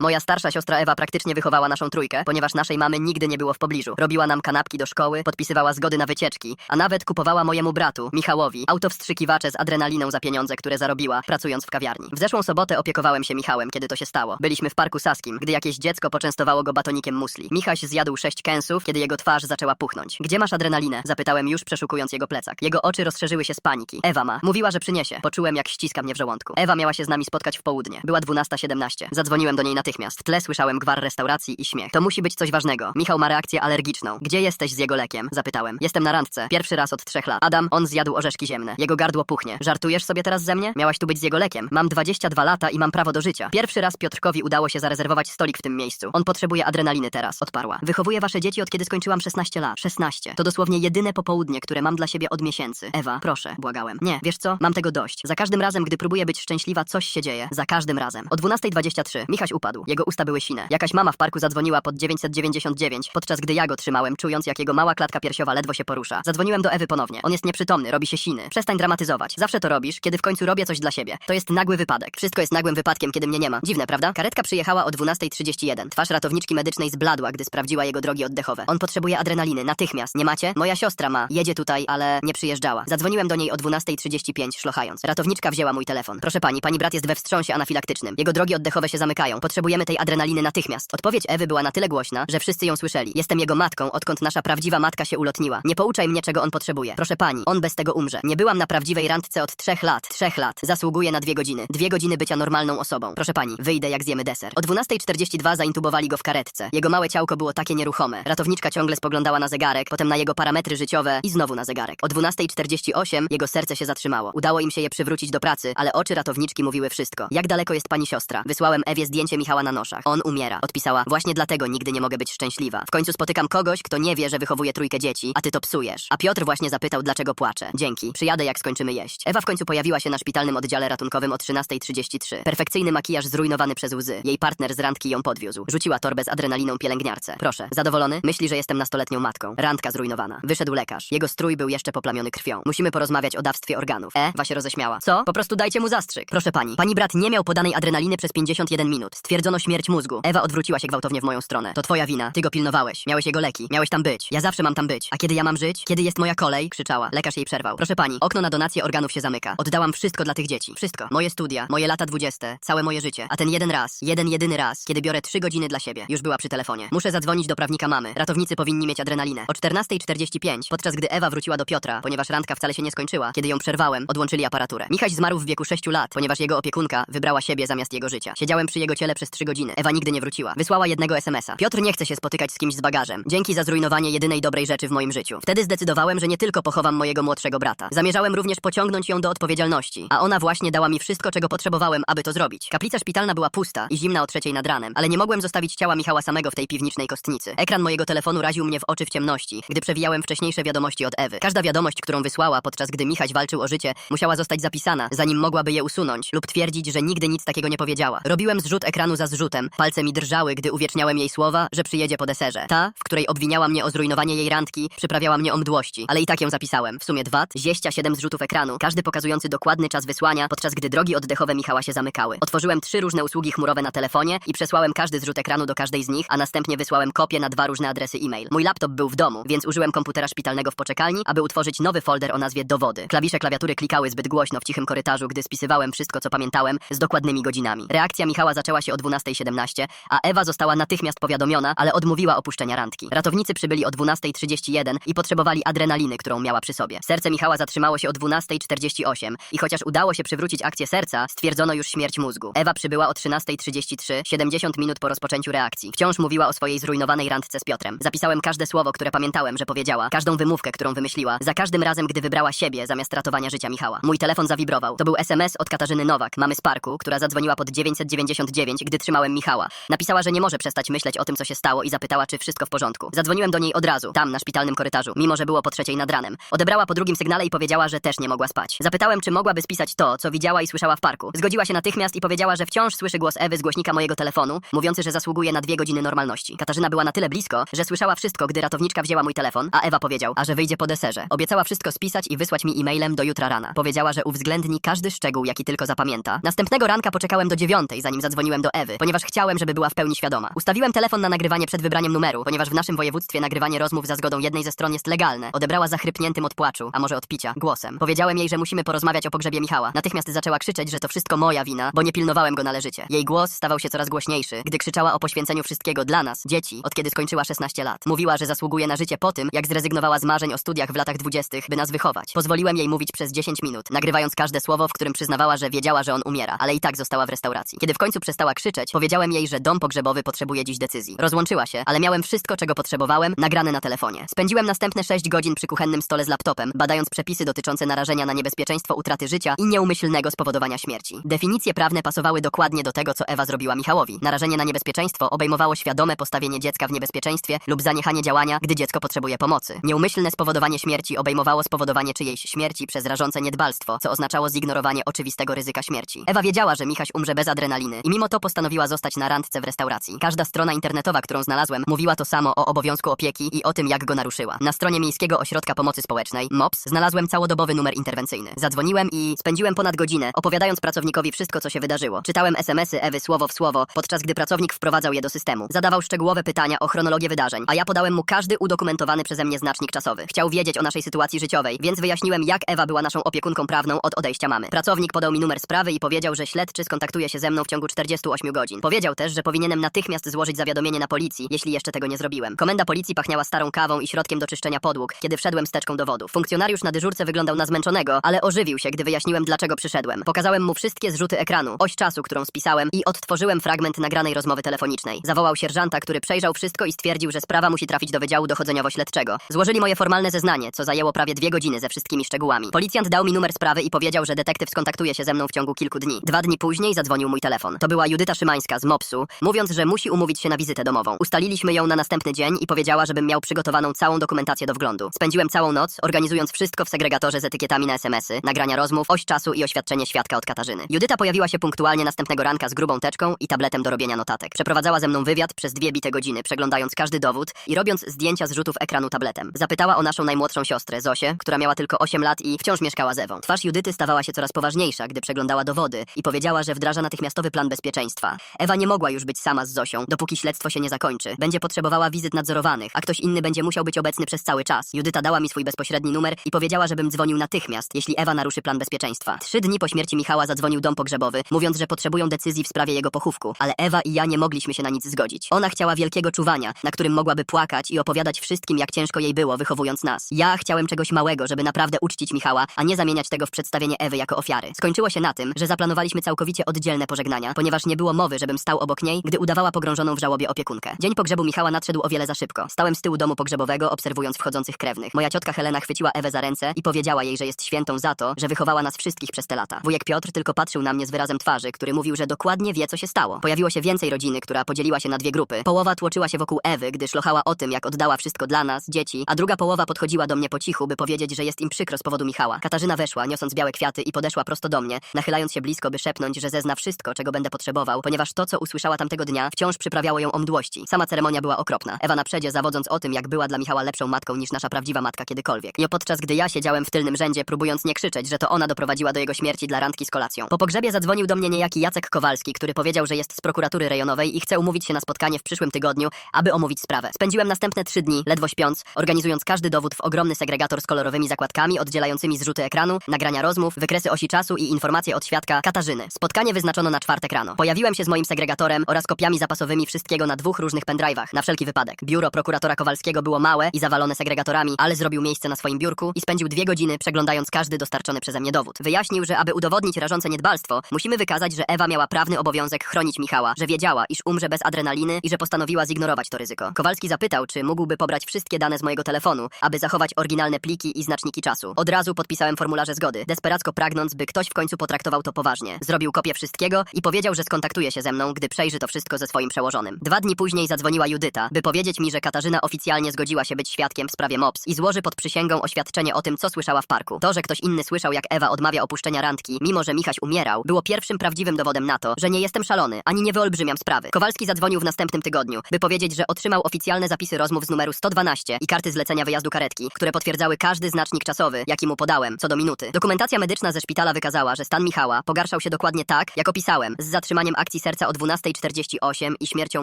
Moja starsza siostra Ewa praktycznie wychowała naszą trójkę, ponieważ naszej mamy nigdy nie było w pobliżu. Robiła nam kanapki do szkoły, podpisywała zgody na wycieczki, a nawet kupowała mojemu bratu, Michałowi, autowstrzykiwacze z adrenaliną za pieniądze, które zarobiła, pracując w kawiarni. W zeszłą sobotę opiekowałem się Michałem, kiedy to się stało. Byliśmy w parku Saskim, gdy jakieś dziecko poczęstowało go batonikiem musli. Michaś zjadł sześć kęsów, kiedy jego twarz zaczęła puchnąć. Gdzie masz adrenalinę? Zapytałem już przeszukując jego plecak. Jego oczy rozszerzyły się z paniki. Ewa ma. Mówiła, że przyniesie. Poczułem, jak ściska mnie w żołądku. Ewa miała się z nami spotkać w południe. Była 12.17. Zadzwoniłem do niej natychmiast. W tle słyszałem gwar restauracji i śmiech. To musi być coś ważnego. Michał ma reakcję alergiczną. Gdzie jesteś z jego lekiem? Zapytałem. Jestem na randce. Pierwszy raz od trzech lat. Adam, on zjadł orzeszki ziemne. Jego gardło puchnie. Żartujesz sobie teraz ze mnie? Miałaś tu być z jego lekiem. Mam 22 lata i mam prawo do życia. Pierwszy raz Piotrkowi udało się zarezerwować stolik w tym miejscu. On potrzebuje adrenaliny teraz. Odparła. Wychowuję wasze dzieci od kiedy skończyłam 16 lat. 16. To dosłownie jedyne popołudnie, które mam dla siebie od miesięcy. Ewa, proszę, błagałem. Nie, wiesz co? Mam tego dość. Za każdym razem, gdy próbuję być szczęśliwa, coś się dzieje. Za każdym razem. O 12.23 Michaś upadł. Jego usta były sine. Jakaś mama w parku zadzwoniła pod 999, podczas gdy ja go trzymałem, czując jak jego mała klatka piersiowa ledwo się porusza. Zadzwoniłem do Ewy ponownie. On jest nieprzytomny, robi się siny. Przestań dramatyzować. Zawsze to robisz, kiedy w końcu robię coś dla siebie. To jest nagły wypadek. Wszystko jest nagłym wypadkiem, kiedy mnie nie ma. Dziwne, prawda? Karetka przyjechała o 12.31. Twarz ratowniczki medycznej zbladła, gdy sprawdziła jego drogi oddechowe. On potrzebuje adrenaliny, natychmiast. Nie macie? Moja siostra ma. Jedzie tutaj, ale nie przyjeżdżała. Zadzwoniłem do niej o 12.35, szlochając. Ratowniczka wzięła mój telefon. Proszę pani, pani brat jest we wstrząsie anafilaktycznym. Jego drogi oddechowe się zamykają. Potrzebujemy tej adrenaliny natychmiast. Odpowiedź Ewy była na tyle głośna, że wszyscy ją słyszeli. Jestem jego matką, odkąd nasza prawdziwa matka się ulotniła. Nie pouczaj mnie, czego on potrzebuje. Proszę pani, on bez tego umrze. Nie byłam na prawdziwej randce od trzech lat. Trzech lat. Zasługuję na dwie godziny. Dwie godziny bycia normalną osobą. Proszę pani, wyjdę jak zjemy deser. O 12.42 zaintubowali go w karetce. Jego małe ciałko było takie nieruchome. Ratowniczka ciągle spoglądała na zegarek, potem na jego parametry życiowe i znowu na zegarek. O 12.48 jego serce się zatrzymało. Udało im się je przywrócić do pracy, ale oczy ratowniczki mówiły wszystko. Jak daleko jest pani siostra? Wysłałem Ewie zdjęcie Michała na noszach. On umiera. Odpisała, właśnie dlatego nigdy nie mogę być szczęśliwa. W końcu spotykam kogoś, kto nie wie, że wychowuje trójkę dzieci, a ty to psujesz. A Piotr właśnie zapytał, dlaczego płaczę. Dzięki. Przyjadę, jak skończymy jeść. Ewa w końcu pojawiła się na szpitalnym oddziale ratunkowym o 13.33. Perfekcyjny makijaż zrujnowany przez łzy. Jej partner z randki ją podwiózł. Rzuciła torbę z adrenaliną pielęgniarce. Proszę. Zadowolony? Myśli, że jestem nastoletnią matką. Randka zrujnowana. Wyszedł lekarz. Jego strój był jeszcze poplamiony krwią. Musimy porozmawiać o dawstwie organów. Ewa się roześmiała. Co? Po prostu dajcie mu zastrzyk. Proszę pani. Pani brat nie miał podanej adrenaliny przez 51 minut. Stwierdzono śmierć mózgu. Ewa odwróciła się gwałtownie w moją stronę. To twoja wina. Ty go pilnowałeś. Miałeś jego leki. Miałeś tam być. Ja zawsze mam tam być. A kiedy ja mam żyć? Kiedy jest moja kolej? Krzyczała. Lekarz jej przerwał. Proszę pani, okno na donację organów się zamyka. Oddałam wszystko dla tych dzieci. Wszystko. Moje studia, moje lata dwudzieste, całe moje życie. A ten jeden raz, jeden jedyny raz, kiedy biorę trzy godziny dla siebie. Już była przy telefonie. Muszę zadzwonić do prawnika mamy. Ratownicy powinni mieć adrenalinę. O 14.45, podczas gdy Ewa wróciła do Piotra, ponieważ randka wcale się nie skończyła, kiedy ją przerwałem, odłączyli aparaturę. Michaś zmarł w wieku 6 lat, ponieważ jego opiekunka wybrała siebie zamiast jego życia. Siedziałem przy jego ciele przez 3 godziny. Ewa nigdy nie wróciła. Wysłała jednego SMS-a. Piotr nie chce się spotykać z kimś z bagażem. Dzięki za zrujnowanie jedynej dobrej rzeczy w moim życiu. Wtedy zdecydowałem, że nie tylko pochowam mojego młodszego brata. Zamierzałem również pociągnąć ją do odpowiedzialności, a ona właśnie dała mi wszystko, czego potrzebowałem, aby to zrobić. Kaplica szpitalna była pusta i zimna o trzeciej nad ranem, ale nie mogłem zostawić ciała Michała samego w tej piwniczej kostnicy. Ekran mojego telefonu raził mnie w oczy w ciemności, gdy przewijałem wcześniejsze wiadomości od Ewy. Każda wiadomość, którą wysłała, podczas gdy Michaś walczył o życie, musiała zostać zapisana, zanim mogłaby je usunąć lub twierdzić, że nigdy nic takiego nie powiedziała. Robiłem zrzut ekranu za zrzutem, palce mi drżały, gdy uwieczniałem jej słowa, że przyjedzie po deserze. Ta, w której obwiniała mnie o zrujnowanie jej randki, przyprawiała mnie o mdłości, ale i tak ją zapisałem. W sumie dwa, 27 zrzutów ekranu, każdy pokazujący dokładny czas wysłania, podczas gdy drogi oddechowe Michała się zamykały. Otworzyłem trzy różne usługi chmurowe na telefonie i przesłałem każdy zrzut ekranu do każdej z nich, a następnie wysłałem kopię na dwa różne adresy e-mail. Mój laptop był w domu, więc użyłem komputera szpitalnego w poczekalni, aby utworzyć nowy folder o nazwie Dowody. Klawisze klawiatury klikały zbyt głośno w cichym korytarzu, gdy spisywałem wszystko, co pamiętałem, z dokładnymi godzinami. Reakcja Michała zaczęła się o 12.17, a Ewa została natychmiast powiadomiona, ale odmówiła opuszczenia randki. Ratownicy przybyli o 12.31 i potrzebowali adrenaliny, którą miała przy sobie. Serce Michała zatrzymało się o 12.48 i chociaż udało się przywrócić akcję serca, stwierdzono już śmierć mózgu. Ewa przybyła o 13.33, 70 minut po rozpoczęciu reakcji. Wciąż mówiła o swojej zrujnowanej randce z Piotrem. Zapisałem każde słowo, które pamiętałem, że powiedziała, każdą wymówkę, którą wymyśliła, za każdym razem, gdy wybrała siebie zamiast ratowania życia Michała. Mój telefon zawibrował. To był SMS od Katarzyny Nowak, mamy z parku, która zadzwoniła pod 999, gdy trzymałem Michała. Napisała, że nie może przestać myśleć o tym, co się stało i zapytała, czy wszystko w porządku. Zadzwoniłem do niej od razu, tam na szpitalnym korytarzu, mimo że było po trzeciej nad ranem. Odebrała po drugim sygnale i powiedziała, że też nie mogła spać. Zapytałem, czy mogłaby spisać to, co widziała i słyszała w parku. Zgodziła się natychmiast i powiedziała, że wciąż słyszy głos Ewy z głośnika mojego telefonu, mówiący, że zasługuje na dwie godziny normalności. Katarzyna była na tyle blisko, że słyszała wszystko, gdy ratowniczka wzięła mój telefon, a Ewa powiedział, a że wyjdzie po deserze. Obiecała wszystko spisać i wysłać mi e-mailem do jutra rana. Powiedziała, że uwzględni każdy szczegół, jaki tylko zapamięta. Następnego ranka poczekałem do dziewiątej, zanim zadzwoniłem do Ewy. Ewy, ponieważ chciałem, żeby była w pełni świadoma. Ustawiłem telefon na nagrywanie przed wybraniem numeru, ponieważ w naszym województwie nagrywanie rozmów za zgodą jednej ze stron jest legalne. Odebrała zachrypniętym od płaczu, a może od picia, głosem. Powiedziałem jej, że musimy porozmawiać o pogrzebie Michała. Natychmiast zaczęła krzyczeć, że to wszystko moja wina, bo nie pilnowałem go należycie. Jej głos stawał się coraz głośniejszy, gdy krzyczała o poświęceniu wszystkiego dla nas, dzieci, od kiedy skończyła 16 lat. Mówiła, że zasługuje na życie po tym, jak zrezygnowała z marzeń o studiach w latach 20., by nas wychować. Pozwoliłem jej mówić przez 10 minut, nagrywając każde słowo, w którym przyznawała, że wiedziała, że on umiera, ale i tak została w restauracji. Kiedy w końcu przestała krzyczeć, powiedziałem jej, że dom pogrzebowy potrzebuje dziś decyzji. Rozłączyła się, ale miałem wszystko, czego potrzebowałem, nagrane na telefonie. Spędziłem następne 6 godzin przy kuchennym stole z laptopem, badając przepisy dotyczące narażenia na niebezpieczeństwo utraty życia i nieumyślnego spowodowania śmierci. Definicje prawne pasowały dokładnie do tego, co Ewa zrobiła Michałowi. Narażenie na niebezpieczeństwo obejmowało świadome postawienie dziecka w niebezpieczeństwie lub zaniechanie działania, gdy dziecko potrzebuje pomocy. Nieumyślne spowodowanie śmierci obejmowało spowodowanie czyjejś śmierci przez rażące niedbalstwo, co oznaczało zignorowanie oczywistego ryzyka śmierci. Ewa wiedziała, że Michaś umrze bez adrenaliny i mimo to postanowiła zostać na randce w restauracji. Każda strona internetowa, którą znalazłem, mówiła to samo o obowiązku opieki i o tym, jak go naruszyła. Na stronie Miejskiego Ośrodka Pomocy Społecznej, MOPS, znalazłem całodobowy numer interwencyjny. Zadzwoniłem i spędziłem ponad godzinę, opowiadając pracownikowi wszystko, co się wydarzyło. Czytałem SMS-y Ewy słowo w słowo, podczas gdy pracownik wprowadzał je do systemu. Zadawał szczegółowe pytania o chronologię wydarzeń, a ja podałem mu każdy udokumentowany przeze mnie znacznik czasowy. Chciał wiedzieć o naszej sytuacji życiowej, więc wyjaśniłem, jak Ewa była naszą opiekunką prawną od odejścia mamy. Pracownik podał mi numer sprawy i powiedział, że śledczy skontaktuje się ze mną w ciągu 48 godzin. Powiedział też, że powinienem natychmiast złożyć zawiadomienie na policji, jeśli jeszcze tego nie zrobiłem. Komenda policji pachniała starą kawą i środkiem do czyszczenia podłóg, kiedy wszedłem z teczką dowodów. Funkcjonariusz na dyżurce wyglądał na zmęczonego, ale ożywił się, gdy wyjaśniłem, dlaczego przyszedłem. Pokazałem mu wszystkie zrzuty ekranu, oś czasu, którą spisałem i odtworzyłem fragment nagranej rozmowy telefonicznej. Zawołał sierżanta, który przejrzał wszystko i stwierdził, że sprawa musi trafić do Wydziału Dochodzeniowo-Śledczego. Złożyli moje formalne zeznanie, co zajęło prawie dwie godziny ze wszystkimi szczegółami. Policjant dał mi numer sprawy i powiedział, że detektyw skontaktuje się ze mną w ciągu kilku dni. Dwa dni później zadzwonił mój telefon. To była Judyta z MOPS-u, mówiąc, że musi umówić się na wizytę domową. Ustaliliśmy ją na następny dzień i powiedziała, żebym miał przygotowaną całą dokumentację do wglądu. Spędziłem całą noc, organizując wszystko w segregatorze z etykietami na SMS-y, nagrania rozmów, oś czasu i oświadczenie świadka od Katarzyny. Judyta pojawiła się punktualnie następnego ranka z grubą teczką i tabletem do robienia notatek. Przeprowadzała ze mną wywiad przez dwie bite godziny, przeglądając każdy dowód i robiąc zdjęcia z rzutów ekranu tabletem. Zapytała o naszą najmłodszą siostrę, Zosię, która miała tylko 8 lat i wciąż mieszkała z Ewą. Twarz Judyty stawała się coraz poważniejsza, gdy przeglądała dowody i powiedziała, że wdraża natychmiastowy plan bezpieczeństwa. Ewa nie mogła już być sama z Zosią, dopóki śledztwo się nie zakończy. Będzie potrzebowała wizyt nadzorowanych, a ktoś inny będzie musiał być obecny przez cały czas. Judyta dała mi swój bezpośredni numer i powiedziała, żebym dzwonił natychmiast, jeśli Ewa naruszy plan bezpieczeństwa. Trzy dni po śmierci Michała zadzwonił dom pogrzebowy, mówiąc, że potrzebują decyzji w sprawie jego pochówku, ale Ewa i ja nie mogliśmy się na nic zgodzić. Ona chciała wielkiego czuwania, na którym mogłaby płakać i opowiadać wszystkim, jak ciężko jej było, wychowując nas. Ja chciałem czegoś małego, żeby naprawdę uczcić Michała, a nie zamieniać tego w przedstawienie Ewy jako ofiary. Skończyło się na tym, że zaplanowaliśmy całkowicie oddzielne pożegnania, ponieważ nie było mowy, żebym stał obok niej, gdy udawała pogrążoną w żałobie opiekunkę. Dzień pogrzebu Michała nadszedł o wiele za szybko. Stałem z tyłu domu pogrzebowego, obserwując wchodzących krewnych. Moja ciotka Helena chwyciła Ewę za ręce i powiedziała jej, że jest świętą za to, że wychowała nas wszystkich przez te lata. Wujek Piotr tylko patrzył na mnie z wyrazem twarzy, który mówił, że dokładnie wie, co się stało. Pojawiło się więcej rodziny, która podzieliła się na dwie grupy. Połowa tłoczyła się wokół Ewy, gdy szlochała o tym, jak oddała wszystko dla nas, dzieci, a druga połowa podchodziła do mnie po cichu, by powiedzieć, że jest im przykro z powodu Michała. Katarzyna weszła, niosąc białe kwiaty i podeszła prosto do mnie, nachylając się blisko, by szepnąć, że zezna wszystko, czego będę potrzebował, ponieważ to, co usłyszała tamtego dnia, wciąż przyprawiało ją o mdłości. Sama ceremonia była okropna. Ewa na przedzie, zawodząc o tym, jak była dla Michała lepszą matką niż nasza prawdziwa matka kiedykolwiek. I podczas gdy ja siedziałem w tylnym rzędzie, próbując nie krzyczeć, że to ona doprowadziła do jego śmierci dla randki z kolacją. Po pogrzebie zadzwonił do mnie niejaki Jacek Kowalski, który powiedział, że jest z prokuratury rejonowej i chce umówić się na spotkanie w przyszłym tygodniu, aby omówić sprawę. Spędziłem następne trzy dni, ledwo śpiąc, organizując każdy dowód w ogromny segregator z kolorowymi zakładkami oddzielającymi zrzuty ekranu, nagrania rozmów, wykresy osi czasu i informacje od świadka Katarzyny. Spotkanie wyznaczono na czwartek rano. Pojawiłem się z moim segregatorem oraz kopiami zapasowymi wszystkiego na dwóch różnych pendrive'ach, na wszelki wypadek. Biuro prokuratora Kowalskiego było małe i zawalone segregatorami, ale zrobił miejsce na swoim biurku i spędził dwie godziny przeglądając każdy dostarczony przeze mnie dowód. Wyjaśnił, że aby udowodnić rażące niedbalstwo, musimy wykazać, że Ewa miała prawny obowiązek chronić Michała, że wiedziała, iż umrze bez adrenaliny i że postanowiła zignorować to ryzyko. Kowalski zapytał, czy mógłby pobrać wszystkie dane z mojego telefonu, aby zachować oryginalne pliki i znaczniki czasu. Od razu podpisałem formularze zgody, desperacko pragnąc, by ktoś w końcu potraktował to poważnie. Zrobił kopię wszystkiego i powiedział, że skontaktuje się ze mną, gdy przejrzy to wszystko ze swoim przełożonym. Dwa dni później zadzwoniła Judyta, by powiedzieć mi, że Katarzyna oficjalnie zgodziła się być świadkiem w sprawie MOPS i złoży pod przysięgą oświadczenie o tym, co słyszała w parku. To, że ktoś inny słyszał, jak Ewa odmawia opuszczenia randki, mimo że Michaś umierał, było pierwszym prawdziwym dowodem na to, że nie jestem szalony, ani nie wyolbrzymiam sprawy. Kowalski zadzwonił w następnym tygodniu, by powiedzieć, że otrzymał oficjalne zapisy rozmów z numeru 112 i karty zlecenia wyjazdu karetki, które potwierdzały każdy znacznik czasowy, jaki mu podałem, co do minuty. Dokumentacja medyczna ze szpitala wykazała, że stan Michała pogarszał się dokładnie tak, jak opisałem, z zatrzymaniem akcji serca o 12.48 i śmiercią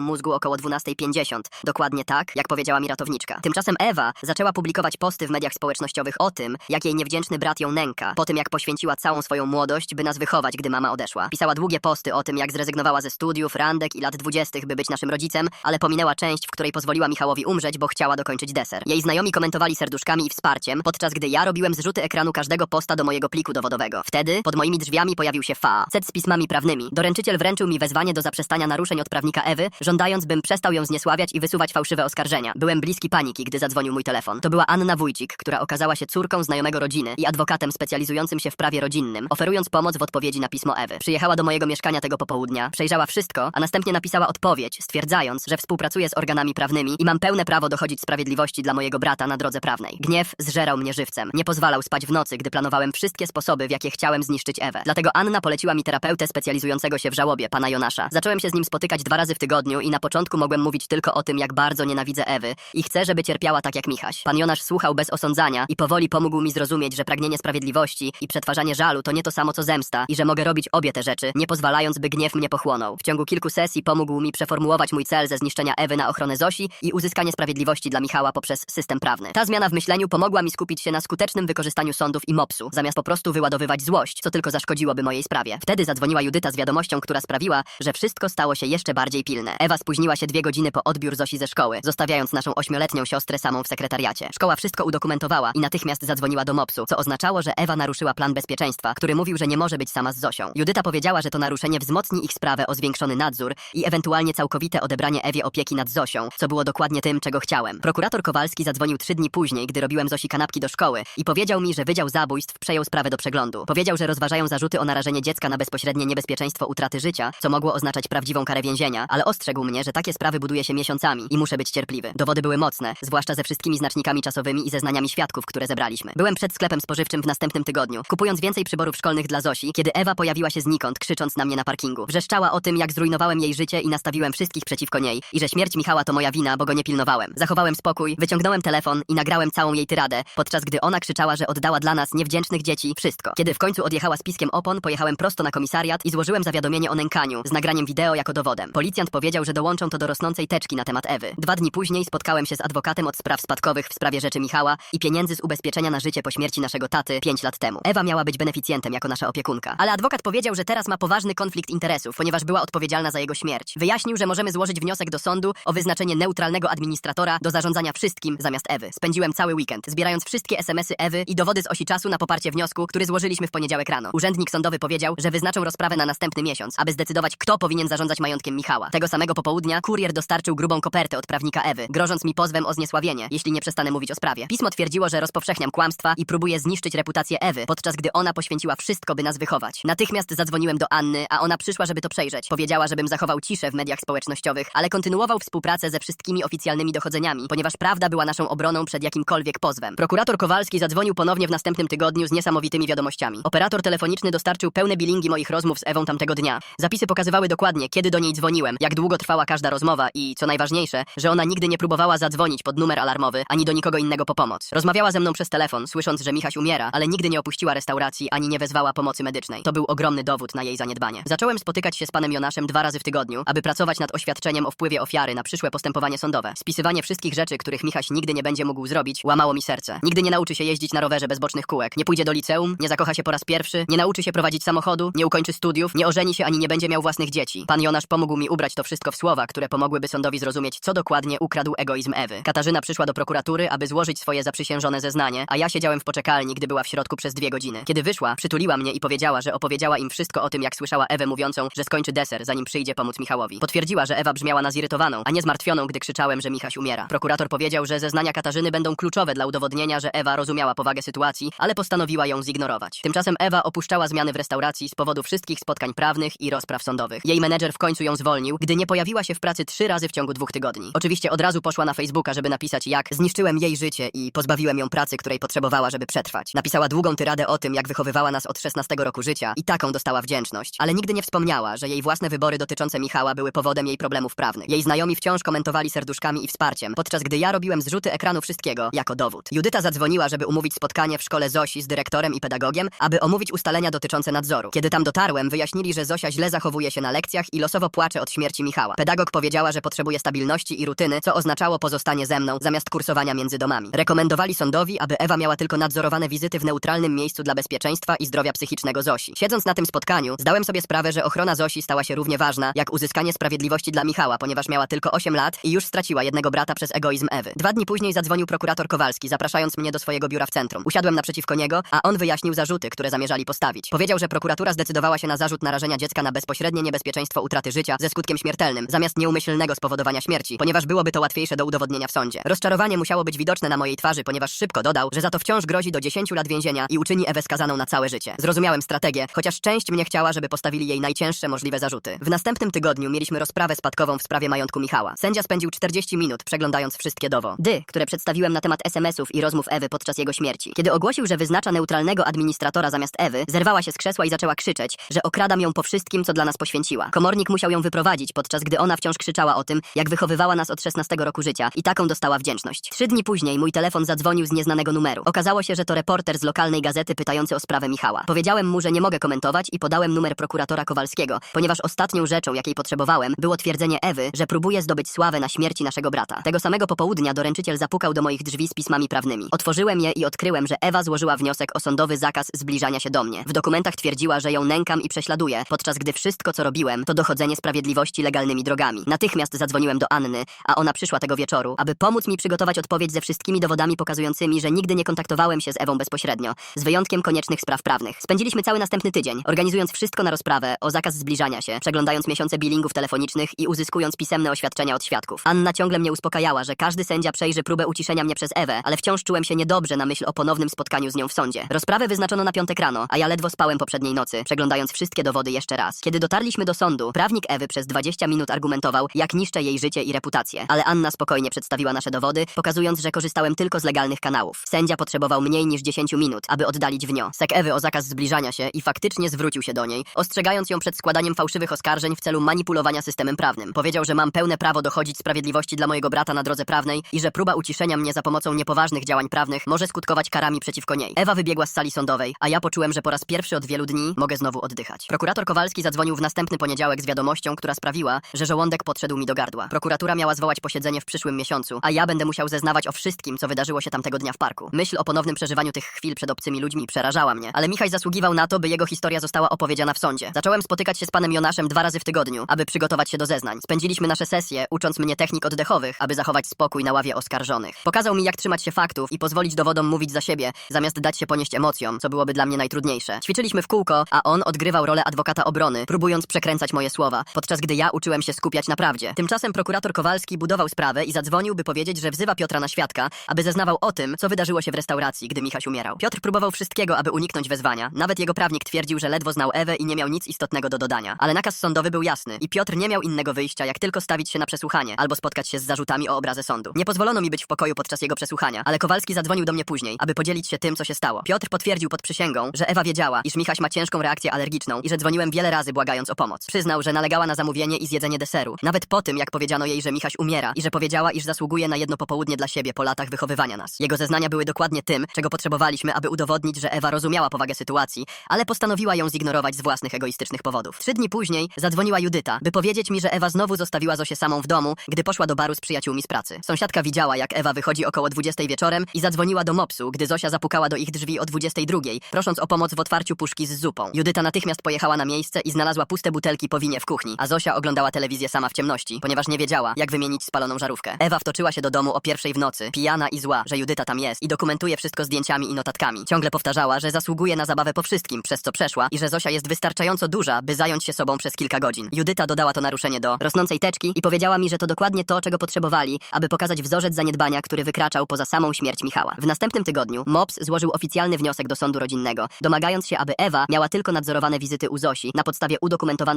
mózgu około 12.50. Dokładnie tak, jak powiedziała mi ratowniczka. Tymczasem Ewa zaczęła publikować posty w mediach społecznościowych o tym, jak jej niewdzięczny brat ją nęka, po tym jak poświęciła całą swoją młodość, by nas wychować, gdy mama odeszła. Pisała długie posty o tym, jak zrezygnowała ze studiów, randek i lat dwudziestych, by być naszym rodzicem, ale pominęła część, w której pozwoliła Michałowi umrzeć, bo chciała dokończyć deser. Jej znajomi komentowali serduszkami i wsparciem, podczas gdy ja robiłem zrzuty ekranu każdego posta do mojego pliku dowodowego. Wtedy pod moimi drzwiami pojawił się fa, set z pismami prawnymi. Doręczyciel wręczył mi do zaprzestania naruszeń od prawnika Ewy, żądając, bym przestał ją zniesławiać i wysuwać fałszywe oskarżenia. Byłem bliski paniki, gdy zadzwonił mój telefon. To była Anna Wójcik, która okazała się córką znajomego rodziny i adwokatem specjalizującym się w prawie rodzinnym, oferując pomoc w odpowiedzi na pismo Ewy. Przyjechała do mojego mieszkania tego popołudnia, przejrzała wszystko, a następnie napisała odpowiedź, stwierdzając, że współpracuje z organami prawnymi i mam pełne prawo dochodzić sprawiedliwości dla mojego brata na drodze prawnej. Gniew zżerał mnie żywcem. Nie pozwalał spać w nocy, gdy planowałem wszystkie sposoby, w jakie chciałem zniszczyć Ewę. Dlatego Anna poleciła mi terapeutę specjalizującego się w żałobie, pana Jonasza. Zacząłem się z nim spotykać dwa razy w tygodniu i na początku mogłem mówić tylko o tym, jak bardzo nienawidzę Ewy i chcę, żeby cierpiała tak jak Michaś. Pan Jonasz słuchał bez osądzania i powoli pomógł mi zrozumieć, że pragnienie sprawiedliwości i przetwarzanie żalu to nie to samo co zemsta i że mogę robić obie te rzeczy, nie pozwalając, by gniew mnie pochłonął. W ciągu kilku sesji pomógł mi przeformułować mój cel ze zniszczenia Ewy na ochronę Zosi i uzyskanie sprawiedliwości dla Michała poprzez system prawny. Ta zmiana w myśleniu pomogła mi skupić się na skutecznym wykorzystaniu sądów i mopsu, zamiast po prostu wyładowywać złość, co tylko zaszkodziłoby mojej sprawie. Wtedy zadzwoniła Judyta z wiadomością, która sprawiła, że wszystko stało się jeszcze bardziej pilne. Ewa spóźniła się dwie godziny po odbiór Zosi ze szkoły, zostawiając naszą ośmioletnią siostrę samą w sekretariacie. Szkoła wszystko udokumentowała i natychmiast zadzwoniła do mopsu, co oznaczało, że Ewa naruszyła plan bezpieczeństwa, który mówił, że nie może być sama z Zosią. Judyta powiedziała, że to naruszenie wzmocni ich sprawę o zwiększony nadzór i ewentualnie całkowite odebranie Ewie opieki nad Zosią, co było dokładnie tym, czego chciałem. Prokurator Kowalski zadzwonił trzy dni później, gdy robiłem Zosi kanapki do szkoły i powiedział mi, że Wydział Zabójstw przejął sprawę do przeglądu. Powiedział, że rozważają zarzuty o narażenie dziecka na bezpośrednie niebezpieczeństwo utraty życia, co mogło oznaczać prawdziwą karę więzienia, ale ostrzegł mnie, że takie sprawy buduje się miesiącami i muszę być cierpliwy. Dowody były mocne, zwłaszcza ze wszystkimi znacznikami czasowymi i zeznaniami świadków, które zebraliśmy. Byłem przed sklepem spożywczym w następnym tygodniu, kupując więcej przyborów szkolnych dla Zosi, kiedy Ewa pojawiła się znikąd, krzycząc na mnie na parkingu. Wrzeszczała o tym, jak zrujnowałem jej życie i nastawiłem wszystkich przeciwko niej i że śmierć Michała to moja wina, bo go nie pilnowałem. Zachowałem spokój, wyciągnąłem telefon i nagrałem całą jej tyradę, podczas gdy ona krzyczała, że oddała dla nas niewdzięcznych dzieci wszystko. Kiedy w końcu odjechała z piskiem opon, pojechałem prosto na komisariat i złożyłem zawiadomienie o nękaniu z nagraniem wideo jako dowodem. Policjant powiedział, że dołączą to do rosnącej teczki na temat Ewy. Dwa dni później spotkałem się z adwokatem od spraw spadkowych w sprawie rzeczy Michała i pieniędzy z ubezpieczenia na życie po śmierci naszego taty 5 lat temu. Ewa miała być beneficjentem jako nasza opiekunka, ale adwokat powiedział, że teraz ma poważny konflikt interesów, ponieważ była odpowiedzialna za jego śmierć. Wyjaśnił, że możemy złożyć wniosek do sądu o wyznaczenie neutralnego administratora do zarządzania wszystkim zamiast Ewy. Spędziłem cały weekend, zbierając wszystkie SMS-y Ewy i dowody z osi czasu na poparcie wniosku, który złożyliśmy w poniedziałek rano. Urzędnik sądowy powiedział, że wyznaczą rozprawę na następny miesiąc, aby zdecydować, kto powinien zarządzać majątkiem Michała. Tego samego popołudnia kurier dostarczył grubą kopertę od prawnika Ewy, grożąc mi pozwem o zniesławienie, jeśli nie przestanę mówić o sprawie. Pismo twierdziło, że rozpowszechniam kłamstwa i próbuję zniszczyć reputację Ewy, podczas gdy ona poświęciła wszystko, by nas wychować. Natychmiast zadzwoniłem do Anny, a ona przyszła, żeby to przejrzeć. Powiedziała, żebym zachował ciszę w mediach społecznościowych, ale kontynuował współpracę ze wszystkimi oficjalnymi dochodzeniami, ponieważ prawda była naszą obroną przed jakimkolwiek pozwem. Prokurator Kowalski zadzwonił ponownie w następnym tygodniu z niesamowitymi wiadomościami. Operator telefoniczny dostarczył pełne bilingi moich rozmów z Ewą tamtego dnia. Zapisy pokazywały dokładnie, kiedy do niej dzwoniłem, jak długo trwała każda rozmowa i, co najważniejsze, że ona nigdy nie próbowała zadzwonić pod numer alarmowy, ani do nikogo innego po pomoc. Rozmawiała ze mną przez telefon, słysząc, że Michaś umiera, ale nigdy nie opuściła restauracji, ani nie wezwała pomocy medycznej. To był ogromny dowód na jej zaniedbanie. Zacząłem spotykać się z panem Jonaszem dwa razy w tygodniu, aby pracować nad oświadczeniem o wpływie ofiary na przyszłe postępowanie sądowe. Spisywanie wszystkich rzeczy, których Michaś nigdy nie będzie mógł zrobić, łamało mi serce. Nigdy nie nauczy się jeździć na rowerze bez bocznych kółek, nie pójdzie do liceum, nie zakocha się po raz pierwszy, nie nauczy się prowadzić samochodu, nie ukończy studiów, nie ożeni się ani nie będzie miał własnych dzieci. Pan Jonasz pomógł mi ubrać to wszystko w słowa, które pomogłyby sądowi zrozumieć, co dokładnie ukradł egoizm Ewy. Katarzyna przyszła do prokuratury, aby złożyć swoje zaprzysiężone zeznanie, a ja siedziałem w poczekalni, gdy była w środku przez dwie godziny. Kiedy wyszła, przytuliła mnie i powiedziała, że opowiedziała im wszystko o tym, jak słyszała Ewę mówiącą, że skończy deser, zanim przyjdzie pomóc Michałowi. Potwierdziła, że Ewa brzmiała na zirytowaną, a nie zmartwioną, gdy krzyczałem, że Michaś umiera. Prokurator powiedział, że zeznania Katarzyny będą kluczowe dla udowodnienia, że Ewa rozumiała powagę sytuacji, ale postanowiła ją zignorować. Tymczasem Ewa opuszczała zmiany w restauracji z powodu wszystkich spotkań prawnych i rozpraw sądowych. Jej menedżer w końcu ją zwolnił, gdy nie pojawiła się w pracy trzy razy w ciągu dwóch tygodni. Oczywiście od razu poszła na Facebooka, żeby napisać, jak zniszczyłem jej życie i pozbawiłem ją pracy, której potrzebowała, żeby przetrwać. Napisała długą tyradę o tym, jak wychowywała nas od 16 roku życia i taką dostała wdzięczność, ale nigdy nie wspomniała, że jej własne wybory dotyczące Michała były powodem jej problemów prawnych. Jej znajomi wciąż komentowali serduszkami i wsparciem, podczas gdy ja robiłem zrzuty ekranu wszystkiego jako dowód. Judyta zadzwoniła, żeby umówić spotkanie w szkole Zosi z dyrektorem i pedagogiem, aby omówić ustalenia dotyczące nadzoru. Kiedy tam dotarłem, wyjaśnili, że Zosia źle zachowuje koncentruje się na lekcjach i losowo płacze od śmierci Michała. Pedagog powiedziała, że potrzebuje stabilności i rutyny, co oznaczało pozostanie ze mną zamiast kursowania między domami. Rekomendowali sądowi, aby Ewa miała tylko nadzorowane wizyty w neutralnym miejscu dla bezpieczeństwa i zdrowia psychicznego Zosi. Siedząc na tym spotkaniu, zdałem sobie sprawę, że ochrona Zosi stała się równie ważna, jak uzyskanie sprawiedliwości dla Michała, ponieważ miała tylko 8 lat i już straciła jednego brata przez egoizm Ewy. Dwa dni później zadzwonił prokurator Kowalski, zapraszając mnie do swojego biura w centrum. Usiadłem naprzeciwko niego, a on wyjaśnił zarzuty, które zamierzali postawić. Powiedział, że prokuratura zdecydowała się na zarzut narażenia dziecka na bezpośrednie niebezpieczeństwo utraty życia ze skutkiem śmiertelnym, zamiast nieumyślnego spowodowania śmierci, ponieważ byłoby to łatwiejsze do udowodnienia w sądzie. Rozczarowanie musiało być widoczne na mojej twarzy, ponieważ szybko dodał, że za to wciąż grozi do 10 lat więzienia i uczyni Ewę skazaną na całe życie. Zrozumiałem strategię, chociaż część mnie chciała, żeby postawili jej najcięższe możliwe zarzuty. W następnym tygodniu mieliśmy rozprawę spadkową w sprawie majątku Michała. Sędzia spędził 40 minut przeglądając wszystkie dowody, które przedstawiłem na temat SMS-ów i rozmów Ewy podczas jego śmierci. Kiedy ogłosił, że wyznacza neutralnego administratora zamiast Ewy, zerwała się z krzesła i zaczęła krzyczeć, że okradam ją po wszystkim, co dla nas poświęciła. Komornik musiał ją wyprowadzić, podczas gdy ona wciąż krzyczała o tym, jak wychowywała nas od 16 roku życia i taką dostała wdzięczność. Trzy dni później mój telefon zadzwonił z nieznanego numeru. Okazało się, że to reporter z lokalnej gazety pytający o sprawę Michała. Powiedziałem mu, że nie mogę komentować i podałem numer prokuratora Kowalskiego, ponieważ ostatnią rzeczą, jakiej potrzebowałem, było twierdzenie Ewy, że próbuje zdobyć sławę na śmierci naszego brata. Tego samego popołudnia doręczyciel zapukał do moich drzwi z pismami prawnymi. Otworzyłem je i odkryłem, że Ewa złożyła wniosek o sądowy zakaz zbliżania się do mnie. W dokumentach twierdziła, że ją nękam i prześladuję, podczas gdy wszystko, robiłem, to dochodzenie sprawiedliwości legalnymi drogami. Natychmiast zadzwoniłem do Anny, a ona przyszła tego wieczoru, aby pomóc mi przygotować odpowiedź ze wszystkimi dowodami pokazującymi, że nigdy nie kontaktowałem się z Ewą bezpośrednio, z wyjątkiem koniecznych spraw prawnych. Spędziliśmy cały następny tydzień, organizując wszystko na rozprawę o zakaz zbliżania się, przeglądając miesiące billingów telefonicznych i uzyskując pisemne oświadczenia od świadków. Anna ciągle mnie uspokajała, że każdy sędzia przejrzy próbę uciszenia mnie przez Ewę, ale wciąż czułem się niedobrze na myśl o ponownym spotkaniu z nią w sądzie. Rozprawę wyznaczono na piątek rano, a ja ledwo spałem poprzedniej nocy, przeglądając wszystkie dowody jeszcze raz. Kiedy dotarliśmy do sądu, prawnik Ewy przez 20 minut argumentował, jak niszczę jej życie i reputację, ale Anna spokojnie przedstawiła nasze dowody, pokazując, że korzystałem tylko z legalnych kanałów. Sędzia potrzebował mniej niż 10 minut, aby oddalić wniosek Ewy o zakaz zbliżania się i faktycznie zwrócił się do niej, ostrzegając ją przed składaniem fałszywych oskarżeń w celu manipulowania systemem prawnym. Powiedział, że mam pełne prawo dochodzić sprawiedliwości dla mojego brata na drodze prawnej i że próba uciszenia mnie za pomocą niepoważnych działań prawnych może skutkować karami przeciwko niej. Ewa wybiegła z sali sądowej, a ja poczułem, że po raz pierwszy od wielu dni mogę znowu oddychać. Prokurator Kowalski zadzwonił w następny poniedziałek z wiadomością, która sprawiła, że żołądek podszedł mi do gardła. Prokuratura miała zwołać posiedzenie w przyszłym miesiącu, a ja będę musiał zeznawać o wszystkim, co wydarzyło się tamtego dnia w parku. Myśl o ponownym przeżywaniu tych chwil przed obcymi ludźmi przerażała mnie, ale Michał zasługiwał na to, by jego historia została opowiedziana w sądzie. Zacząłem spotykać się z panem Jonaszem dwa razy w tygodniu, aby przygotować się do zeznań. Spędziliśmy nasze sesje, ucząc mnie technik oddechowych, aby zachować spokój na ławie oskarżonych. Pokazał mi, jak trzymać się faktów i pozwolić dowodom mówić za siebie, zamiast dać się ponieść emocjom, co byłoby dla mnie najtrudniejsze. Ćwiczyliśmy w kółko, a on odgrywał rolę adwokata obrony, próbując przekręcać moje słowa, podczas gdy ja uczyłem się skupiać na prawdzie. Tymczasem prokurator Kowalski budował sprawę i zadzwonił, by powiedzieć, że wzywa Piotra na świadka, aby zeznawał o tym, co wydarzyło się w restauracji, gdy Michaś umierał. Piotr próbował wszystkiego, aby uniknąć wezwania. Nawet jego prawnik twierdził, że ledwo znał Ewę i nie miał nic istotnego do dodania. Ale nakaz sądowy był jasny i Piotr nie miał innego wyjścia, jak tylko stawić się na przesłuchanie albo spotkać się z zarzutami o obrazę sądu. Nie pozwolono mi być w pokoju podczas jego przesłuchania, ale Kowalski zadzwonił do mnie później, aby podzielić się tym, co się stało. Piotr potwierdził pod przysięgą, że Ewa wiedziała, iż Michaś ma ciężką reakcję alergiczną i że dzwoniłem wiele razy błagając o pomoc. Przyznał, że nalegała na zamówienie i zjedzenie deseru, nawet po tym, jak powiedziano jej, że Michaś umiera i że powiedziała, iż zasługuje na jedno popołudnie dla siebie po latach wychowywania nas. Jego zeznania były dokładnie tym, czego potrzebowaliśmy, aby udowodnić, że Ewa rozumiała powagę sytuacji, ale postanowiła ją zignorować z własnych egoistycznych powodów. Trzy dni później zadzwoniła Judyta, by powiedzieć mi, że Ewa znowu zostawiła Zosię samą w domu, gdy poszła do baru z przyjaciółmi z pracy. Sąsiadka widziała, jak Ewa wychodzi około 20 wieczorem i zadzwoniła do mopsu, gdy Zosia zapukała do ich drzwi o 22, prosząc o pomoc w otwarciu puszki z zupą. Judyta natychmiast pojechała na miejsce i znalazła puste butelki po winie w kuchni, a Zosia oglądała telewizję sama w ciemności, ponieważ nie wiedziała, jak wymienić spaloną żarówkę. Ewa wtoczyła się do domu o pierwszej w nocy, pijana i zła, że Judyta tam jest i dokumentuje wszystko zdjęciami i notatkami. Ciągle powtarzała, że zasługuje na zabawę po wszystkim, przez co przeszła i że Zosia jest wystarczająco duża, by zająć się sobą przez kilka godzin. Judyta dodała to naruszenie do rosnącej teczki i powiedziała mi, że to dokładnie to, czego potrzebowali, aby pokazać wzorzec zaniedbania, który wykraczał poza samą śmierć Michała. W następnym tygodniu MOPS złożył oficjalny wniosek do sądu rodzinnego, domagając się, aby Ewa miała tylko nadzorowane wizyty u Zosi na podstawie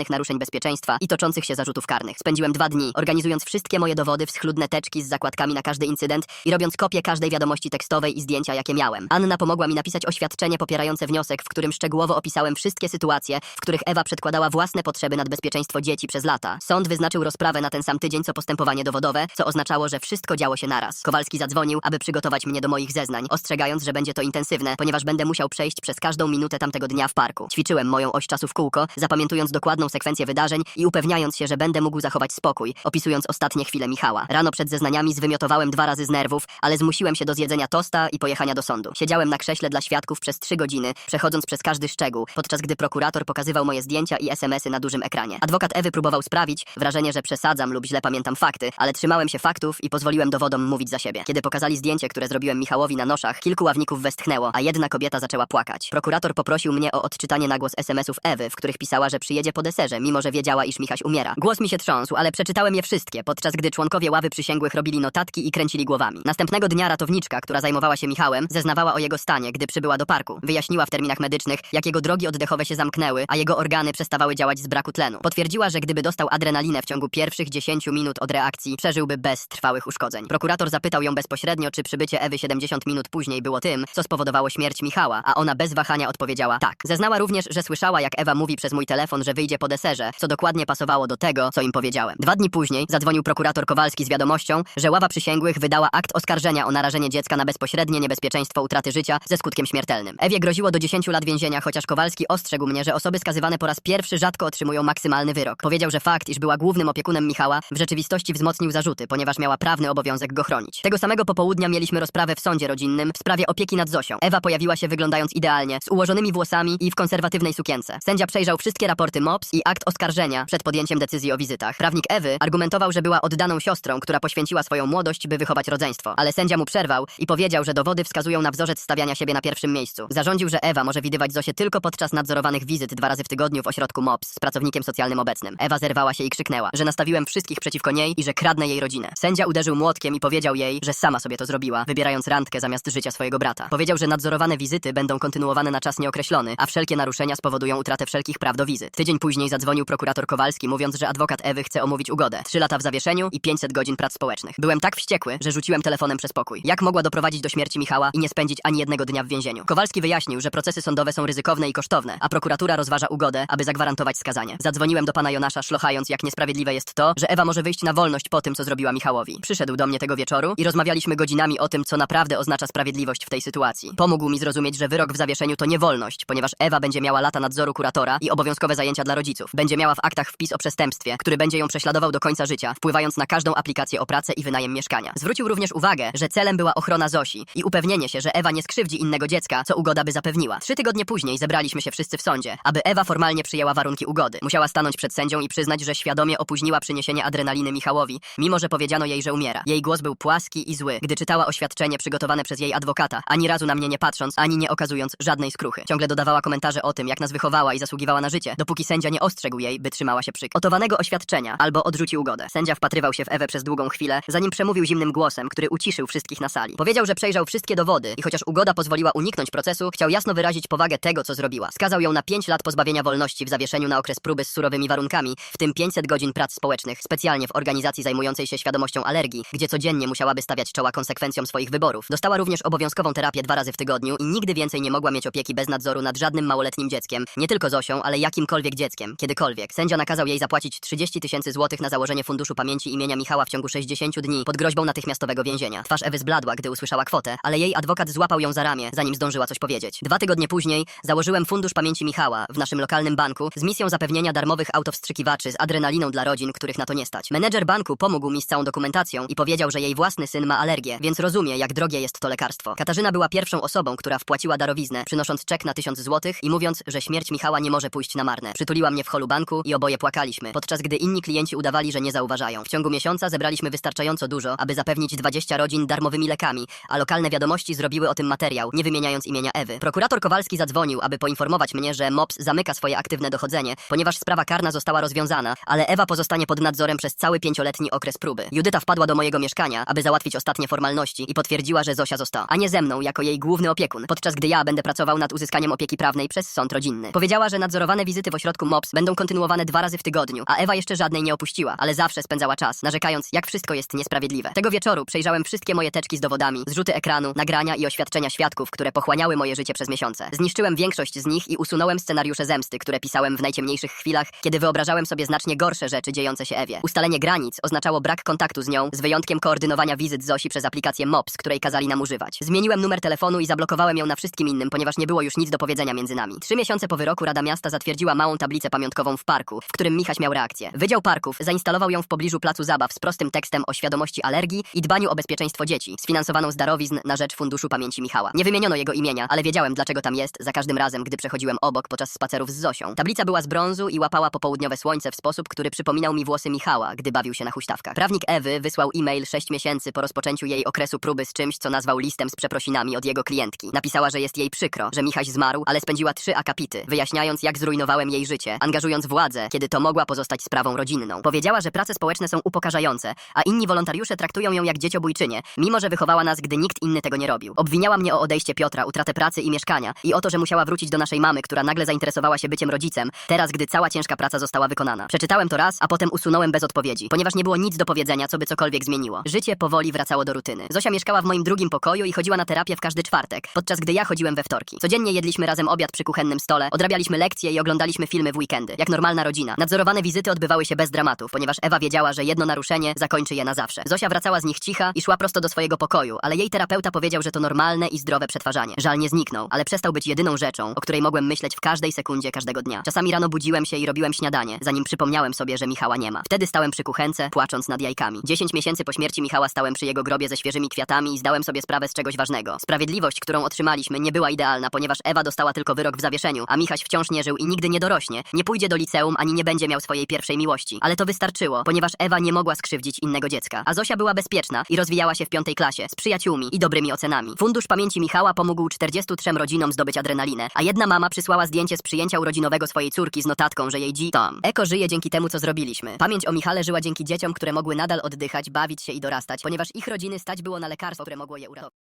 naruszeń bezpieczeństwa i toczących się zarzutów karnych. Spędziłem dwa dni, organizując wszystkie moje dowody w schludne teczki z zakładkami na każdy incydent i robiąc kopię każdej wiadomości tekstowej i zdjęcia, jakie miałem. Anna pomogła mi napisać oświadczenie popierające wniosek, w którym szczegółowo opisałem wszystkie sytuacje, w których Ewa przedkładała własne potrzeby nad bezpieczeństwo dzieci przez lata. Sąd wyznaczył rozprawę na ten sam tydzień, co postępowanie dowodowe, co oznaczało, że wszystko działo się naraz. Kowalski zadzwonił, aby przygotować mnie do moich zeznań, ostrzegając, że będzie to intensywne, ponieważ będę musiał przejść przez każdą minutę tamtego dnia w parku. Ćwiczyłem moją oś czasu w kółko, zapamiętując dokładną sekwencję wydarzeń i upewniając się, że będę mógł zachować spokój, opisując ostatnie chwile Michała. Rano przed zeznaniami zwymiotowałem dwa razy z nerwów, ale zmusiłem się do zjedzenia tosta i pojechania do sądu. Siedziałem na krześle dla świadków przez trzy godziny, przechodząc przez każdy szczegół, podczas gdy prokurator pokazywał moje zdjęcia i SMS-y na dużym ekranie. Adwokat Ewy próbował sprawić wrażenie, że przesadzam lub źle pamiętam fakty, ale trzymałem się faktów i pozwoliłem dowodom mówić za siebie. Kiedy pokazali zdjęcie, które zrobiłem Michałowi na noszach, kilku ławników westchnęło, a jedna kobieta zaczęła płakać. Prokurator poprosił mnie o odczytanie na głos SMS-ów Ewy, w których pisała, że przyjedzie po deserze, mimo że wiedziała, iż Michaś umiera. Głos mi się trząsł, ale przeczytałem je wszystkie, podczas gdy członkowie ławy przysięgłych robili notatki i kręcili głowami. Następnego dnia ratowniczka, która zajmowała się Michałem, zeznawała o jego stanie, gdy przybyła do parku. Wyjaśniła w terminach medycznych, jak jego drogi oddechowe się zamknęły, a jego organy przestawały działać z braku tlenu. Potwierdziła, że gdyby dostał adrenalinę w ciągu pierwszych 10 minut od reakcji, przeżyłby bez trwałych uszkodzeń. Prokurator zapytał ją bezpośrednio, czy przybycie Ewy 70 minut później było tym, co spowodowało śmierć Michała, a ona bez wahania odpowiedziała tak. Zeznała również, że słyszała, jak Ewa mówi przez mój telefon, że wyjdzie po deserze, co dokładnie pasowało do tego, co im powiedziałem. Dwa dni później zadzwonił prokurator Kowalski z wiadomością, że ława przysięgłych wydała akt oskarżenia o narażenie dziecka na bezpośrednie niebezpieczeństwo utraty życia ze skutkiem śmiertelnym. Ewie groziło do 10 lat więzienia, chociaż Kowalski ostrzegł mnie, że osoby skazywane po raz pierwszy rzadko otrzymują maksymalny wyrok. Powiedział, że fakt, iż była głównym opiekunem Michała, w rzeczywistości wzmocnił zarzuty, ponieważ miała prawny obowiązek go chronić. Tego samego popołudnia mieliśmy rozprawę w sądzie rodzinnym w sprawie opieki nad Zosią. Ewa pojawiła się wyglądając idealnie, z ułożonymi włosami i w konserwatywnej sukience. Sędzia przejrzał wszystkie raporty MOPS i akt oskarżenia przed podjęciem decyzji o wizytach. Prawnik Ewy argumentował, że była oddaną siostrą, która poświęciła swoją młodość, by wychować rodzeństwo. Ale sędzia mu przerwał i powiedział, że dowody wskazują na wzorzec stawiania siebie na pierwszym miejscu. Zarządził, że Ewa może widywać Zosię tylko podczas nadzorowanych wizyt dwa razy w tygodniu w ośrodku MOPS z pracownikiem socjalnym obecnym. Ewa zerwała się i krzyknęła, że nastawiłem wszystkich przeciwko niej i że kradnę jej rodzinę. Sędzia uderzył młotkiem i powiedział jej, że sama sobie to zrobiła, wybierając randkę zamiast życia swojego brata. Powiedział, że nadzorowane wizyty będą kontynuowane na czas nieokreślony, a wszelkie naruszenia spowodują utratę wszelkich praw do wizyt. Tydzień później zadzwonił prokurator Kowalski, mówiąc, że adwokat Ewy chce omówić ugodę. Trzy lata w zawieszeniu i 500 godzin prac społecznych. Byłem tak wściekły, że rzuciłem telefonem przez pokój. Jak mogła doprowadzić do śmierci Michała i nie spędzić ani jednego dnia w więzieniu? Kowalski wyjaśnił, że procesy sądowe są ryzykowne i kosztowne, a prokuratura rozważa ugodę, aby zagwarantować skazanie. Zadzwoniłem do pana Jonasza, szlochając, jak niesprawiedliwe jest to, że Ewa może wyjść na wolność po tym, co zrobiła Michałowi. Przyszedł do mnie tego wieczoru i rozmawialiśmy godzinami o tym, co naprawdę oznacza sprawiedliwość w tej sytuacji. Pomógł mi zrozumieć, że wyrok w zawieszeniu to nie wolność, ponieważ Ewa będzie miała lata nadzoru kuratora i obowiązkowe zajęcia dla rodziców. Będzie miała w aktach wpis o przestępstwie, który będzie ją prześladował do końca życia, wpływając na każdą aplikację o pracę i wynajem mieszkania. Zwrócił również uwagę, że celem była ochrona Zosi i upewnienie się, że Ewa nie skrzywdzi innego dziecka, co ugoda by zapewniła. Trzy tygodnie później zebraliśmy się wszyscy w sądzie, aby Ewa formalnie przyjęła warunki ugody. Musiała stanąć przed sędzią i przyznać, że świadomie opóźniła przyniesienie adrenaliny Michałowi, mimo że powiedziano jej, że umiera. Jej głos był płaski i zły, gdy czytała oświadczenie przygotowane przez jej adwokata, ani razu na mnie nie patrząc, ani nie okazując żadnej skruchy. Ciągle dodawała komentarze o tym, jak nas wychowała i zasługiwała na życie, dopóki sędzia nie ostrzegł jej, by trzymała się przygotowanego oświadczenia albo odrzucił ugodę. Sędzia wpatrywał się w Ewę przez długą chwilę, zanim przemówił zimnym głosem, który uciszył wszystkich na sali. Powiedział, że przejrzał wszystkie dowody i chociaż ugoda pozwoliła uniknąć procesu, chciał jasno wyrazić powagę tego, co zrobiła. Skazał ją na 5 lat pozbawienia wolności w zawieszeniu na okres próby z surowymi warunkami, w tym 500 godzin prac społecznych, specjalnie w organizacji zajmującej się świadomością alergii, gdzie codziennie musiałaby stawiać czoła konsekwencjom swoich wyborów. Dostała również obowiązkową terapię dwa razy w tygodniu i nigdy więcej nie mogła mieć opieki bez nadzoru nad żadnym małoletnim dzieckiem, nie tylko Zosią, ale jakimkolwiek dzieckiem, kiedykolwiek. Sędzia nakazał jej zapłacić 30 tysięcy złotych na założenie funduszu pamięci imienia Michała w ciągu 60 dni pod groźbą natychmiastowego więzienia. Twarz Ewy zbladła, gdy usłyszała kwotę, ale jej adwokat złapał ją za ramię, zanim zdążyła coś powiedzieć. Dwa tygodnie później założyłem fundusz pamięci Michała w naszym lokalnym banku z misją zapewnienia darmowych autowstrzykiwaczy z adrenaliną dla rodzin, których na to nie stać. Menedżer banku pomógł mi z całą dokumentacją i powiedział, że jej własny syn ma alergię, więc rozumie, jak drogie jest to lekarstwo. Katarzyna była pierwszą osobą, która wpłaciła darowiznę, przynosząc czek na tysiąc złotych i mówiąc, że śmierć Michała nie może pójść na marne. Przytuliła mnie w holu banku i oboje płakaliśmy, podczas gdy inni klienci udawali, że nie zauważają. W ciągu miesiąca zebraliśmy wystarczająco dużo, aby zapewnić 20 rodzin darmowymi lekami, a lokalne wiadomości zrobiły o tym materiał, nie wymieniając imienia Ewy. Prokurator Kowalski zadzwonił, aby poinformować mnie, że MOPS zamyka swoje aktywne dochodzenie, ponieważ sprawa karna została rozwiązana, ale Ewa pozostanie pod nadzorem przez cały pięcioletni okres próby. Judyta wpadła do mojego mieszkania, aby załatwić ostatnie formalności i potwierdziła, że Zosia została, a nie ze mną jako jej główny opiekun, podczas gdy ja będę pracował nad uzyskaniem opieki prawnej przez sąd rodzinny. Powiedziała, że nadzorowane wizyty w ośrodku MOPS będą kontynuowane dwa razy w tygodniu, a Ewa jeszcze żadnej nie opuściła, ale zawsze spędzała czas, narzekając, jak wszystko jest niesprawiedliwe. Tego wieczoru przejrzałem wszystkie moje teczki z dowodami, zrzuty ekranu, nagrania i oświadczenia świadków, które pochłaniały moje życie przez miesiące. Zniszczyłem większość z nich i usunąłem scenariusze zemsty, które pisałem w najciemniejszych chwilach, kiedy wyobrażałem sobie znacznie gorsze rzeczy dziejące się Ewie. Ustalenie granic oznaczało brak kontaktu z nią, z wyjątkiem koordynowania wizyt Zosi przez aplikację MOPS, której kazali nam używać. Zmieniłem numer telefonu i zablokowałem ją na wszystkim innym, ponieważ nie było już nic do powiedzenia między nami. Trzy miesiące po wyroku Rada Miasta zatwierdziła małą tablicę pamiątkową w parku, w którym Michaś miał reakcję. Wydział Parków zainstalował ją w pobliżu placu zabaw z prostym tekstem o świadomości alergii i dbaniu o bezpieczeństwo dzieci, sfinansowaną z darowizn na rzecz Funduszu Pamięci Michała. Nie wymieniono jego imienia, ale wiedziałem, dlaczego tam jest za każdym razem, gdy przechodziłem obok podczas spacerów z Zosią. Tablica była z brązu i łapała popołudniowe słońce w sposób, który przypominał mi włosy Michała, gdy bawił się na huśtawkach. Prawnik Ewy wysłał e-mail 6 miesięcy po rozpoczęciu jej okresu próby z czymś, co nazwał listem z przeprosinami od jego klientki. Napisała, że jest jej przykro, że Michaś zmarł, ale spędziła trzy akapity, wyjaśniając, jak zrujnowałem jej życie, angażując władzę, kiedy to mogła pozostać sprawą rodzinną. Powiedziała, że prace społeczne są upokarzające, a inni wolontariusze traktują ją jak dzieciobójczynię, mimo że wychowała nas, gdy nikt inny tego nie robił. Obwiniała mnie o odejście Piotra, utratę pracy i mieszkania i o to, że musiała wrócić do naszej mamy, która nagle zainteresowała się byciem rodzicem, teraz gdy cała ciężka praca została wykonana. Przeczytałem to raz, a potem usunąłem bez odpowiedzi, ponieważ nie było nic do powiedzenia, co by cokolwiek zmieniło. Życie powoli wracało do rutyny. Zosia mieszkała w moim drugim pokoju i chodziła na terapię w każdy czwartek, podczas gdy ja chodziłem we wtorki. Codziennie jedliśmy razem obiad przy kuchennym stole, odrabialiśmy lekcje i oglądaliśmy filmy w weekendy, jak normalna rodzina. Nadzorowane wizyty odbywały się bez dramatów, ponieważ Ewa wiedziała, że jedno naruszenie zakończy je na zawsze. Zosia wracała z nich cicha i szła prosto do swojego pokoju, ale jej terapeuta powiedział, że to normalne i zdrowe przetwarzanie. Żal nie zniknął, ale przestał być jedyną rzeczą, o której mogłem myśleć w każdej sekundzie każdego dnia. Czasami rano budziłem się i robiłem śniadanie, zanim przypomniałem sobie, że Michała nie ma. Wtedy stałem przy kuchence, płacząc nad jajkami. Dziesięć miesięcy po śmierci Michała stałem przy jego grobie ze świeżymi kwiatami i zdałem sobie sprawę z czegoś ważnego. Sprawiedliwość, którą otrzymaliśmy, nie była idealna, ponieważ Ewa dostała tylko wyrok w zawieszeniu, a Michaś wciąż nie żył i nigdy nie dorośnie, nie pójdzie do liceum ani nie będzie miał swojej pierwszej miłości. Ale to wystarczyło, ponieważ Ewa nie mogła skrzywdzić innego dziecka, a Zosia była bezpieczna i rozwijała się w piątej klasie z przyjaciółmi i dobrymi ocenami. Fundusz Pamięci Michała pomógł 43 rodzinom zdobyć adrenalinę, a jedna mama przysłała zdjęcie z przyjęcia urodzinowego swojej córki z notatką, że jej dzi tam. Eko żyje dzięki temu, co zrobiliśmy. Pamięć o Michale żyła dzięki dzieciom, które mogły nadal oddychać, bawić się i dorastać, ponieważ ich rodziny stać było na lekarstwo, które mogło je uratować.